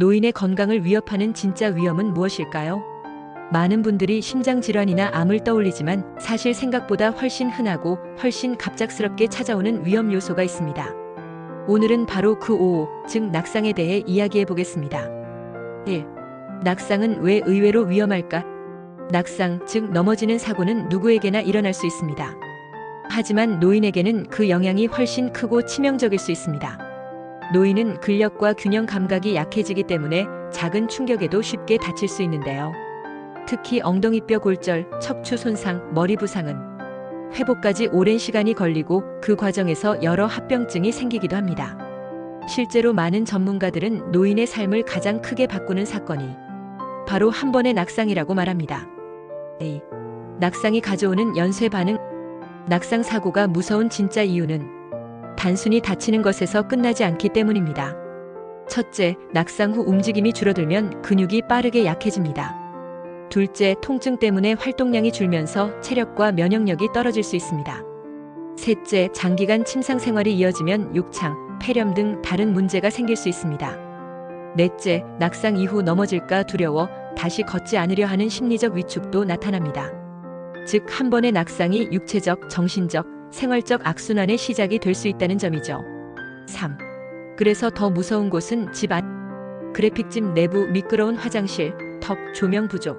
노인의 건강을 위협하는 진짜 위험은 무엇일까요? 많은 분들이 심장질환이나 암을 떠올리지만 사실 생각보다 훨씬 흔하고 훨씬 갑작스럽게 찾아오는 위험 요소가 있습니다. 오늘은 바로 그 5, 즉 낙상에 대해 이야기해 보겠습니다. 1. 낙상은 왜 의외로 위험할까? 낙상, 즉 넘어지는 사고는 누구에게나 일어날 수 있습니다. 하지만 노인에게는 그 영향이 훨씬 크고 치명적일 수 있습니다. 노인은 근력과 균형 감각이 약해지기 때문에 작은 충격에도 쉽게 다칠 수 있는데요. 특히 엉덩이뼈 골절, 척추 손상, 머리 부상은 회복까지 오랜 시간이 걸리고 그 과정에서 여러 합병증이 생기기도 합니다. 실제로 많은 전문가들은 노인의 삶을 가장 크게 바꾸는 사건이 바로 한 번의 낙상이라고 말합니다. A. 낙상이 가져오는 연쇄 반응 낙상 사고가 무서운 진짜 이유는 단순히 다치는 것에서 끝나지 않기 때문입니다. 첫째, 낙상 후 움직임이 줄어들면 근육이 빠르게 약해집니다. 둘째, 통증 때문에 활동량이 줄면서 체력과 면역력이 떨어질 수 있습니다. 셋째, 장기간 침상 생활이 이어지면 욕창, 폐렴 등 다른 문제가 생길 수 있습니다. 넷째, 낙상 이후 넘어질까 두려워 다시 걷지 않으려 하는 심리적 위축도 나타납니다. 즉, 한 번의 낙상이 육체적, 정신적, 생활적 악순환의 시작이 될 수 있다는 점이죠. 3. 그래서 더 무서운 곳은 집 안, 그래픽집 내부 미끄러운 화장실, 턱, 조명 부족.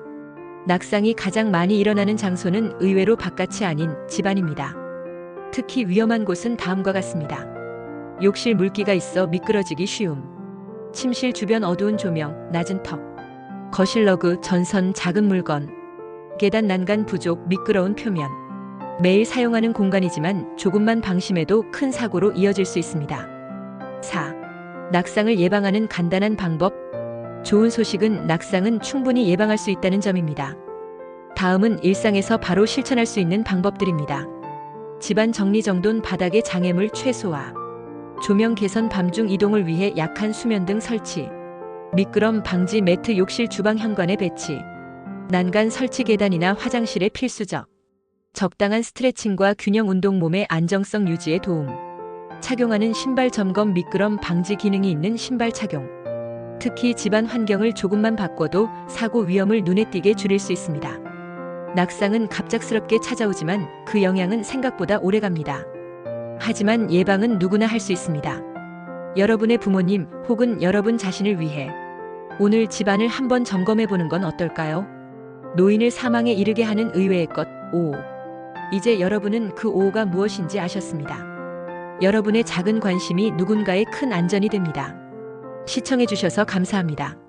낙상이 가장 많이 일어나는 장소는 의외로 바깥이 아닌 집안입니다. 특히 위험한 곳은 다음과 같습니다. 욕실 물기가 있어 미끄러지기 쉬움. 침실 주변 어두운 조명, 낮은 턱. 거실 러그, 전선, 작은 물건. 계단 난간 부족, 미끄러운 표면. 매일 사용하는 공간이지만 조금만 방심해도 큰 사고로 이어질 수 있습니다. 4. 낙상을 예방하는 간단한 방법. 좋은 소식은 낙상은 충분히 예방할 수 있다는 점입니다. 다음은 일상에서 바로 실천할 수 있는 방법들입니다. 집안 정리정돈 바닥의 장애물 최소화. 조명 개선 밤중 이동을 위해 약한 수면 등 설치. 미끄럼 방지 매트 욕실 주방 현관에 배치. 난간 설치 계단이나 화장실의 필수적. 적당한 스트레칭과 균형 운동 몸의 안정성 유지에 도움. 착용하는 신발 점검 미끄럼 방지 기능이 있는 신발 착용. 특히 집안 환경을 조금만 바꿔도 사고 위험을 눈에 띄게 줄일 수 있습니다. 낙상은 갑작스럽게 찾아오지만 그 영향은 생각보다 오래 갑니다. 하지만 예방은 누구나 할 수 있습니다. 여러분의 부모님 혹은 여러분 자신을 위해 오늘 집안을 한번 점검해 보는 건 어떨까요? 노인을 사망에 이르게 하는 의외의 것 5. 이제 여러분은 그 5가 무엇인지 아셨습니다. 여러분의 작은 관심이 누군가의 큰 안전이 됩니다. 시청해 주셔서 감사합니다.